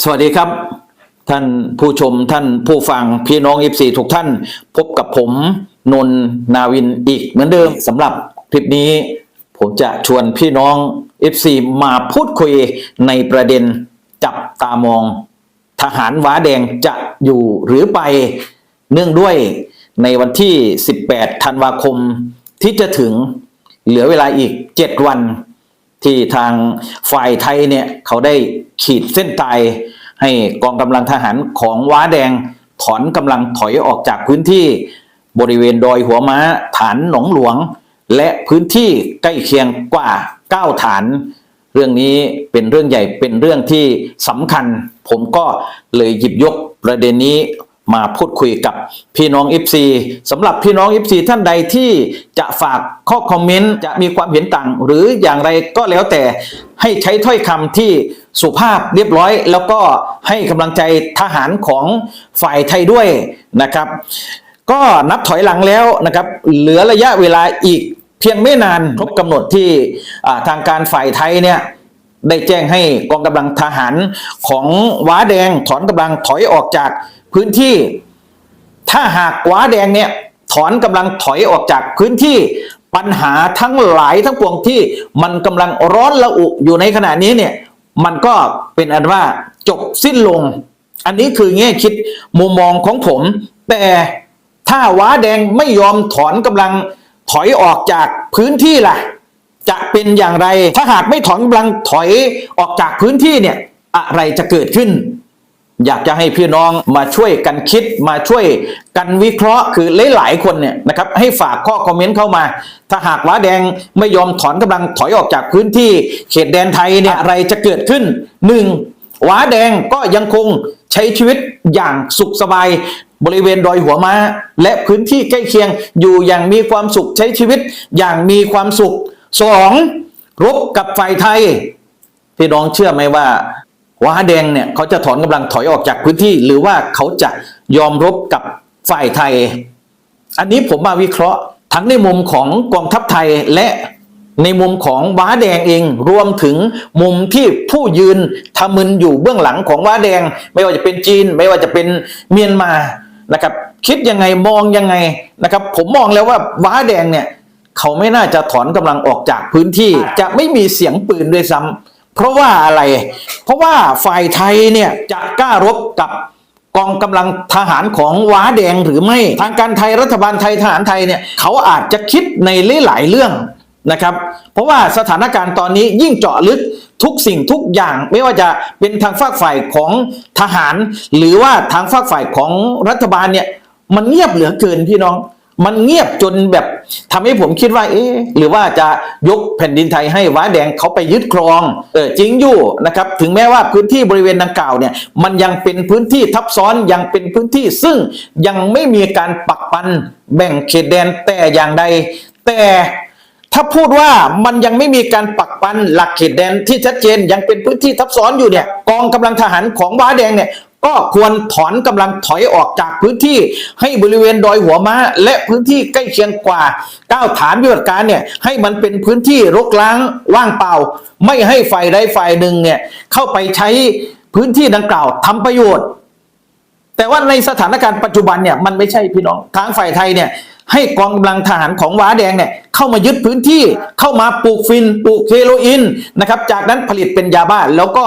สวัสดีครับ ท่านผู้ชมท่านผู้ฟังพี่น้องเอฟซีทุกท่าน พบกับผมนนท์นาวินอีกเหมือนเดิมสำหรับคลิปนี้ ผมจะชวนพี่น้องเอฟซีมาพูดคุยในประเด็นจับตามอง ทหารว้าแดงจะอยู่หรือไปเนื่องด้วยในวันที่ 18 ธันวาคมที่จะถึงเหลือเวลาอีก 7 วัน ที่ทางฝ่ายไทยเนี่ยเขาได้ขีดเส้นตายให้กองกำลังทหารของว้าแดงถอนกำลังถอยออกจากพื้นที่บริเวณดอยหัวม้าฐานหนองหลวง และพื้นที่ใกล้เคียงกว่า 9 ฐาน เรื่องนี้เป็นเรื่องใหญ่เป็นเรื่องที่สำคัญ ผมก็เลยหยิบยกประเด็นนี้ มาพูดคุยกับพี่น้อง FC สำหรับพี่น้อง FC ท่านใดที่จะฝากข้อคอมเมนต์จะมีความเห็นต่าง หรืออย่างไรก็แล้วแต่ให้ใช้ถ้อยคำที่สุภาพเรียบร้อย แล้วก็ให้กำลังใจทหารของฝ่ายไทยด้วยนะครับ ก็นับถอยหลังแล้วนะครับ เหลือระยะเวลาอีกเพียงไม่นานครบกำหนดที่ทางการฝ่ายไทยเนี่ยได้แจ้งให้กองกำลังทหารของว้าแดงถอนกำลังถอยออกจาก พื้นที่ ถ้าหากว้าแดงเนี่ยถอนกำลังถอยออกจากพื้นที่ปัญหาทั้งหลายทั้งปวงที่มันกำลังร้อนระอุอยู่ในขณะนี้เนี่ยมันก็เป็นอันว่าจบสิ้นลง อันนี้คือแง่คิดมุมมองของผม แต่ถ้าว้าแดงไม่ยอมถอนกำลังถอยออกจากพื้นที่ล่ะ จะเป็นอย่างไรถ้าหากไม่ถอนกำลังถอยออกจากพื้นที่เนี่ยอะไรจะเกิดขึ้น อยากจะให้พี่น้องมาช่วยกันคิดมาช่วยกันวิเคราะห์คือหลายๆคนเนี่ยนะครับให้ฝากข้อคอมเมนต์เข้ามา ถ้าหากว้าแดงไม่ยอมถอนกำลังถอยออกจากพื้นที่เขตแดนไทยเนี่ยอะไรจะเกิดขึ้นหนึ่งว้าแดงก็ยังคงใช้ชีวิตอย่างสุขสบายบริเวณดอยหัวม้า และพื้นที่ใกล้เคียงอยู่อย่างมีความสุขใช้ชีวิตอย่างมีความสุขสองรบกับฝ่ายไทยพี่น้องเชื่อไหมว่า ว้าแดงเนี่ยเขาจะถอนกำลังถอยออกจากพื้นที่ หรือว่าเขาจะยอมรบกับฝ่ายไทย อันนี้ผมมาวิเคราะห์ ทั้งในมุมของกองทัพไทยและในมุมของว้าแดงเองรวมถึงมุมที่ผู้ยืนทำมึนอยู่เบื้องหลังของว้าแดง ไม่ว่าจะเป็นจีน ไม่ว่าจะเป็นเมียนมานะครับ คิดยังไงมองยังไงนะครับ ผมมองแล้วว่าว้าแดงเนี่ย เขาไม่น่าจะถอนกำลังออกจากพื้นที่ จะไม่มีเสียงปืนด้วยซ้ำ เพราะว่าอะไร เพราะว่าฝ่ายไทยเนี่ยจะกล้ารบกับกองกำลังทหารของว้าแดงหรือไม่ ทางการไทยรัฐบาลไทยทหารไทยเนี่ยเขาอาจจะคิดในหลายๆเรื่องนะครับ เพราะว่าสถานการณ์ตอนนี้ยิ่งเจาะลึกทุกสิ่งทุกอย่างไม่ว่าจะเป็นทางฝากฝ่ายของทหาร หรือว่าทางฝากฝ่ายของรัฐบาลเนี่ยมันเงียบเหลือเกินพี่น้อง มันเงียบจนแบบทำให้ผมคิดว่า เอ๊ะหรือว่าจะยกแผ่นดินไทยให้ว้าแดงเขาไปยึดครองเออจริงอยู่นะครับ ถึงแม้ว่าพื้นที่บริเวณดังกล่าวเนี่ยมันยังเป็นพื้นที่ทับซ้อนยังเป็นพื้นที่ซึ่งยังไม่มีการปักปันแบ่งเขตแดนแต่อย่างใด แต่ถ้าพูดว่ามันยังไม่มีการปักปันหลักเขตแดนที่ชัดเจนยังเป็นพื้นที่ทับซ้อนอยู่เนี่ยกองกำลังทหารของว้าแดงเนี่ย ก็ควรถอนกำลังถอยออกจากพื้นที่ให้บริเวณดอยหัวม้า และพื้นที่ใกล้เคียงกว่าก้าวฐานวิบัติการเนี่ยให้มันเป็นพื้นที่รกร้างว่างเปล่า ไม่ให้ฝ่ายใดฝ่ายหนึ่งเนี่ยเข้าไปใช้พื้นที่ดังกล่าวทำประโยชน์ แต่ว่าในสถานการณ์ปัจจุบันเนี่ยมันไม่ใช่พี่น้องทางฝ่ายไทยเนี่ย ให้กองกำลังทหารของว้าแดงเนี่ยเข้ามายึดพื้นที่เข้ามาปลูกฟินปลูกเฮโรอีนนะครับจากนั้นผลิตเป็นยาบ้าแล้วก็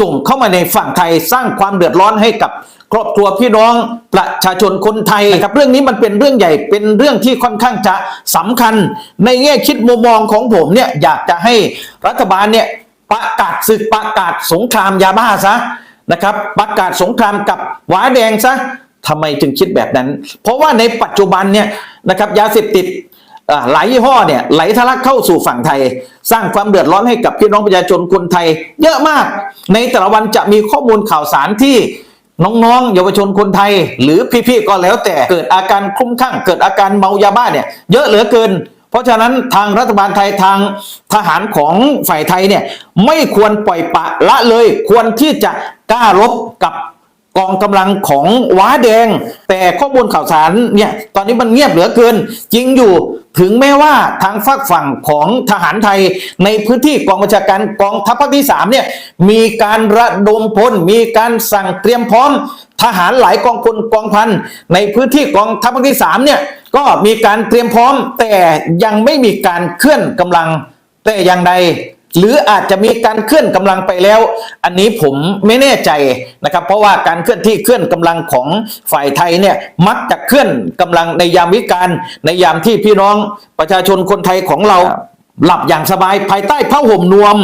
ส่งเข้ามาในฝั่งไทยสร้างความเดือดร้อนให้กับครอบครัวพี่น้องประชาชนคนไทยนะครับเรื่องนี้มันเป็นเรื่องใหญ่เป็นเรื่องที่ค่อนข้างจะสำคัญ ในแง่คิดมุมมองของผมเนี่ยอยากจะให้รัฐบาลเนี่ยประกาศศึกประกาศสงครามยาบ้าซะนะครับประกาศสงครามกับหวาแดงซะ ทำไมจึงคิดแบบนั้น เพราะว่าในปัจจุบันเนี่ยนะครับยาเสพติดหลายยี่ห้อเนี่ยไหลทะลักเข้าสู่ฝั่งไทย สร้างความเดือดร้อนให้กับพี่น้องประชาชนคนไทย เยอะมาก ในแต่ละวันจะมีข้อมูลข่าวสารที่น้องๆ เยาวชนคนไทย หรือพี่ๆก็แล้วแต่เกิดอาการคลุ้มคลั่ง เกิดอาการเมายาบ้าเนี่ยเยอะเหลือเกิน เพราะฉะนั้นทางรัฐบาลไทยทางทหารของฝ่ายไทยเนี่ยไม่ควรปล่อยปละละเลยควรที่จะกล้ารบกับ กองกำลังของว้าแดง แต่ข้อมูลข่าวสารเนี่ยตอนนี้มันเงียบเหลือเกิน จริงอยู่ถึงแม้ว่าทางฝักฝั่งของทหารไทยในพื้นที่กองบัญชาการกองทัพภาคที่สามเนี่ยมีการระดมพลมีการสั่งเตรียมพร้อม ทหารหลายกองพลกองพันในพื้นที่กองทัพภาคที่สามเนี่ยก็มีการเตรียมพร้อมแต่ยังไม่มีการเคลื่อนกำลังแต่อย่างใด หรืออาจจะมีการเคลื่อนกำลังไปแล้ว อันนี้ผมไม่แน่ใจนะครับ เพราะว่าการเคลื่อนที่เคลื่อนกำลังของฝ่ายไทยเนี่ยมักจะเคลื่อนกำลังในยามวิการในยามที่พี่น้องประชาชนคนไทยของเรา หลับอย่างสบายภายใต้ผ้าห่มนวม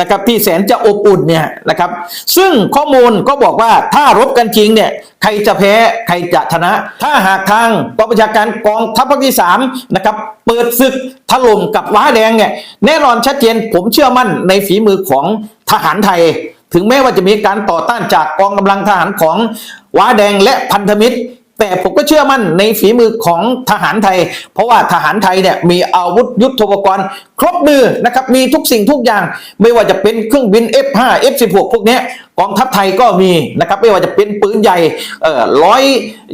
นะครับที่แสนจะอบอุ่นเนี่ยนะครับซึ่งข้อมูลก็บอกว่าถ้ารบกันจริงเนี่ยใครจะแพ้ใครจะชนะ ถ้าหากทางกองบัญชาการกองทัพภาคที่สามนะครับเปิดศึกถล่มกับว้าแดงเนี่ยแน่นอนชัดเจนผมเชื่อมั่นในฝีมือของทหารไทย ถึงแม้ว่าจะมีการต่อต้านจากกองกำลังทหารของว้าแดงและพันธมิตร แต่ผมก็เชื่อมั่นในฝีมือของทหารไทย เพราะว่าทหารไทยเนี่ยมีอาวุธยุทโธปกรณ์ ครบมือนะครับมีทุกสิ่งทุกอย่าง ไม่ว่าจะเป็นเครื่องบิน F5 F16 พวกนี้กองทัพไทยก็มีนะครับไม่ว่าจะเป็นปืนใหญ่เอ่อร้อย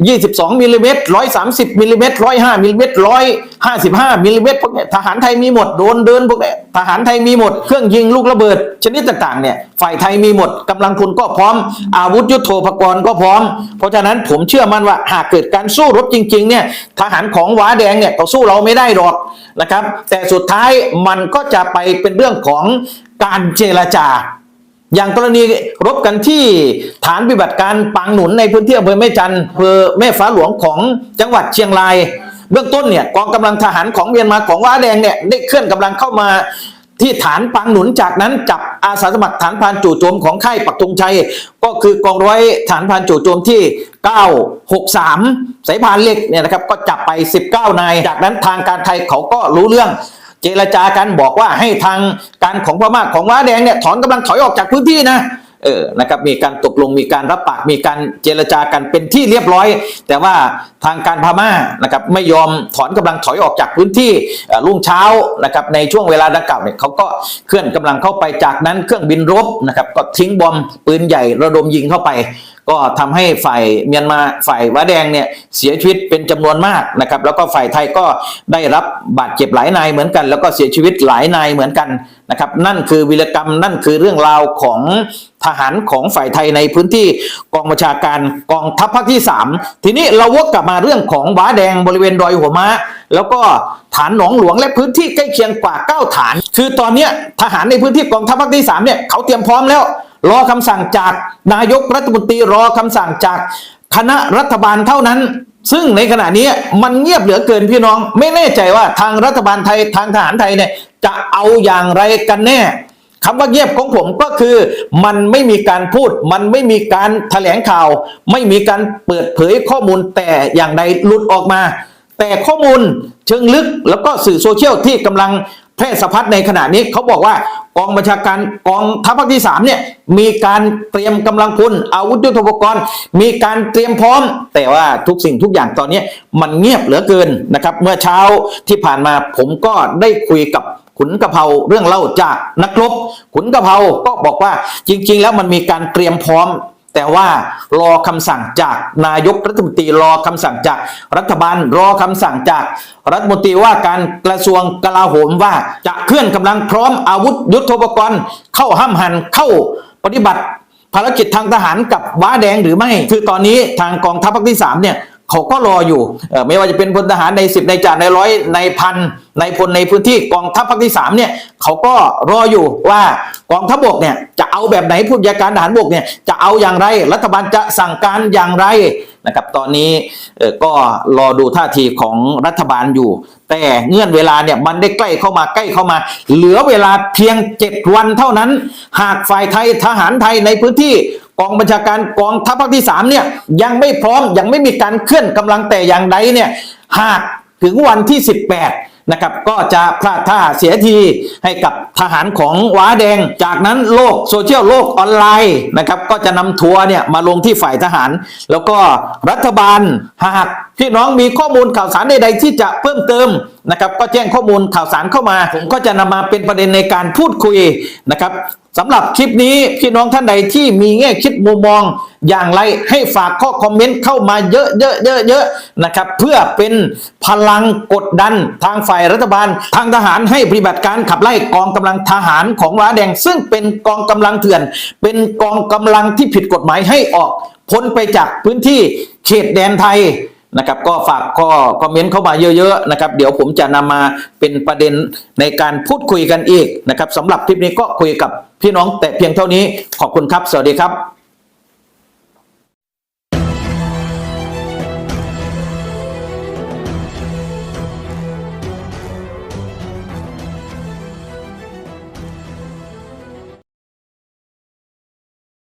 ยี่สิบสองมิลลิเมตรร้อยสามสิบมิลลิเมตรร้อยห้ามิลลิเมตรร้อยห้าสิบห้ามิลลิเมตรพวกนี้ทหารไทยมีหมดโดนเดินพวกนี้ทหารไทยมีหมดเครื่องยิงลูกระเบิด ชนิดต่างๆเนี่ยฝ่ายไทยมีหมดกำลังพลก็พร้อม อาวุธยุทโธปกรณ์ก็พร้อม เพราะฉะนั้นผมเชื่อมั่นว่าหากเกิดการสู้รบจริงๆเนี่ยทหารของหวาแดงเนี่ยก็สู้เราไม่ได้หรอกนะครับ แต่สุดท้ายมันก็จะไปเป็นเรื่องของการเจรจา อย่างกรณีรบกันที่ฐานปฏิบัติการปางหนุนในพื้นที่อำเภอแม่จันอำเภอแม่ฟ้าหลวงของจังหวัดเชียงราย เบื้องต้นเนี่ยกองกำลังทหารของเมียนมาของว้าแดงเนี่ยได้เคลื่อนกำลังเข้ามา ที่ฐานปังหนุนจากนั้นจับอาสาสมัครฐานพรานจู่โจมของค่ายปักธงชัย ก็คือกองร้อยฐานพรานจู่โจมที่ 963 สายพานเล็กเนี่ยนะครับก็จับไป 19 นาย จากนั้นทางการไทยเขาก็รู้เรื่อง เจรจากันบอกว่าให้ทางการของพม่าของว้าแดงเนี่ยถอนกำลังถอยออกจากพื้นที่นะ เออนะครับมีการตกลงมีการรับปากมีการเจรจากันเป็นที่เรียบร้อย แต่ว่าทางการพม่านะครับไม่ยอมถอนกำลังถอยออกจากพื้นที่รุ่งเช้านะครับในช่วงเวลาดังกล่าวเนี่ยเขาก็เคลื่อนกำลังเข้าไปจากนั้นเครื่องบินรบนะครับก็ทิ้งบอมปืนใหญ่ระดมยิงเข้าไป ก็ทำให้ฝ่ายเมียนมาฝ่ายวะแดงเนี่ยเสียชีวิตเป็นจำนวนมากนะครับ แล้วก็ฝ่ายไทยก็ได้รับบาดเจ็บหลายนายเหมือนกัน แล้วก็เสียชีวิตหลายนายเหมือนกันนะครับ นั่นคือวีรกรรมนั่นคือเรื่องราวของทหารของฝ่ายไทยในพื้นที่กองบัญชาการกองทัพภาคที่ 3 ทีนี้เราวกกลับมาเรื่องของว้าแดงบริเวณดอยหัวม้า แล้วก็ฐานหนองหลวงและพื้นที่ใกล้เคียงกว่า 9 ฐาน คือตอนนี้ทหารในพื้นที่กองทัพภาคที่3เนี่ยเขาเตรียมพร้อมแล้ว รอคำสั่งจากนายกรัฐมนตรีรอคำสั่งจากคณะรัฐบาลเท่านั้น ซึ่งในขณะนี้มันเงียบเหลือเกินพี่น้อง ไม่แน่ใจว่าทางรัฐบาลไทยทางทหารไทยเนี่ยจะเอาอย่างไรกันแน่คำว่าเงียบของผมก็คือมันไม่มีการพูด มันไม่มีการแถลงข่าว ไม่มีการเปิดเผยข้อมูลแต่อย่างใดหลุดออกมา แต่ข้อมูลเชิงลึกแล้วก็สื่อโซเชียลที่กำลัง แพร่สะพัดในขณะนี้เขาบอกว่ากองบัญชาการกองทัพภาคที่สามเนี่ยมีการเตรียมกำลังพลอาวุธยุทโธปกรณ์ มีการเตรียมพร้อม แต่ว่าทุกสิ่งทุกอย่างตอนนี้มันเงียบเหลือเกินนะครับ เมื่อเช้าที่ผ่านมาผมก็ได้คุยกับขุนกะเพราเรื่องเล่าจากนักรบขุนกะเพราก็บอกว่าจริง ๆ แล้วมันมีการเตรียมพร้อม แต่ว่ารอคำสั่งจากนายกรัฐมนตรีรอคำสั่งจากรัฐบาล รอคำสั่งจากรัฐมนตรีว่าการกระทรวงกลาโหมว่าจะเคลื่อนกำลังพร้อมอาวุธยุทโธปกรณ์ เข้าห้ามหันเข้าปฏิบัติภารกิจทางทหารกับว้าแดงหรือไม่ คือตอนนี้ทางกองทัพภาคที่3เนี่ยเขาก็รออยู่ ไม่ว่าจะเป็นพลทหารในสิบในจ่าในร้อยในพันในพลในพื้นที่กองทัพภาคที่3เนี่ยเขาก็รออยู่ว่า กองทัพบกเนี่ยจะเอาแบบไหนผู้บัญชาการทหารบกเนี่ยจะเอาอย่างไร รัฐบาลจะสั่งการอย่างไรนะครับ ตอนนี้ก็รอดูท่าทีของรัฐบาลอยู่ แต่เงื่อนเวลาเนี่ยมันได้ใกล้เข้ามาใกล้เข้ามา เหลือเวลาเพียง 7 วันเท่านั้น หากฝ่ายไทยทหารไทยในพื้นที่กองบัญชาการกองทัพภาคที่สามเนี่ยยังไม่พร้อมยังไม่มีการเคลื่อนกำลังแต่อย่างใดเนี่ยหากถึงวันที่ 18 นะครับก็จะพลาดท่าเสียทีให้กับทหารของว้าแดง จากนั้นโลกโซเชียลโลกออนไลน์นะครับก็จะนำทัวร์เนี่ยมาลงที่ฝ่ายทหาร แล้วก็รัฐบาลหากพี่น้องมีข้อมูลข่าวสารใดๆที่จะเพิ่มเติมนะครับก็แจ้งข้อมูลข่าวสารเข้ามา ผมก็จะนำมาเป็นประเด็นในการพูดคุยนะครับ สำหรับคลิปนี้พี่น้องท่านใดที่มีแง่คิดมุมมองอย่างไรให้ฝากข้อคอมเมนต์เข้ามาเยอะเยอะเยอะเยอะนะครับเพื่อเป็นพลังกดดันทางฝ่ายรัฐบาล ทางทหารให้ปฏิบัติการขับไล่กองกำลังทหารของร้าแดง ซึ่งเป็นกองกำลังเถื่อน เป็นกองกำลังที่ผิดกฎหมายให้ออก พ้นไปจากพื้นที่เขตแดนไทยนะครับก็ฝากข้อคอมเมนต์เข้ามาเยอะๆนะครับเดี๋ยวผมจะนำมาเป็นประเด็นในการพูดคุยกันอีกนะครับสำหรับคลิปนี้ก็คุยกับ พี่น้องแต่เพียงเท่านี้ขอบคุณครับ สวัสดีครับ